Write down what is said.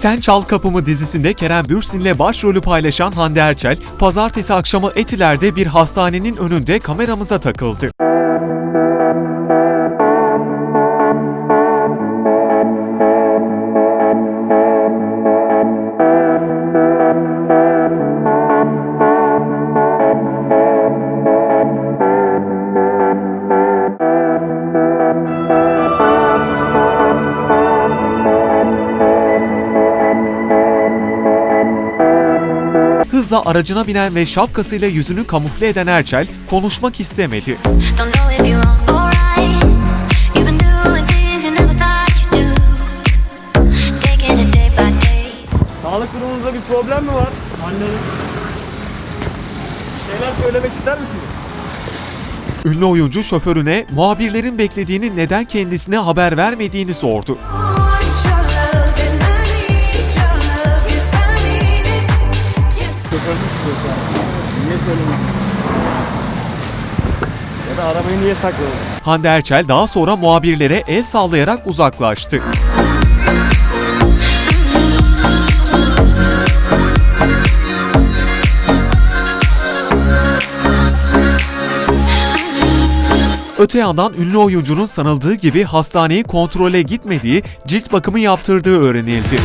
Sen Çal Kapımı dizisinde Kerem Bürsin'le başrolü paylaşan Hande Erçel, pazartesi akşamı Etiler'de bir hastanenin önünde kameramıza takıldı. Hızla aracına binen ve şapkasıyla yüzünü kamufle eden Erçel konuşmak istemedi. Sağlık durumunuzda bir problem mi var? Annenin. Bir şeyler söylemek ister misiniz? Ünlü oyuncu şoförüne muhabirlerin beklediğini neden kendisine haber vermediğini sordu. Şoförünüz tutuyor şu an. Niye söylemediniz? Ya da arabayı niye sakladınız? Hande Erçel daha sonra muhabirlere el sallayarak uzaklaştı. Öte yandan ünlü oyuncunun sanıldığı gibi hastaneye kontrole gitmediği, cilt bakımı yaptırdığı öğrenildi.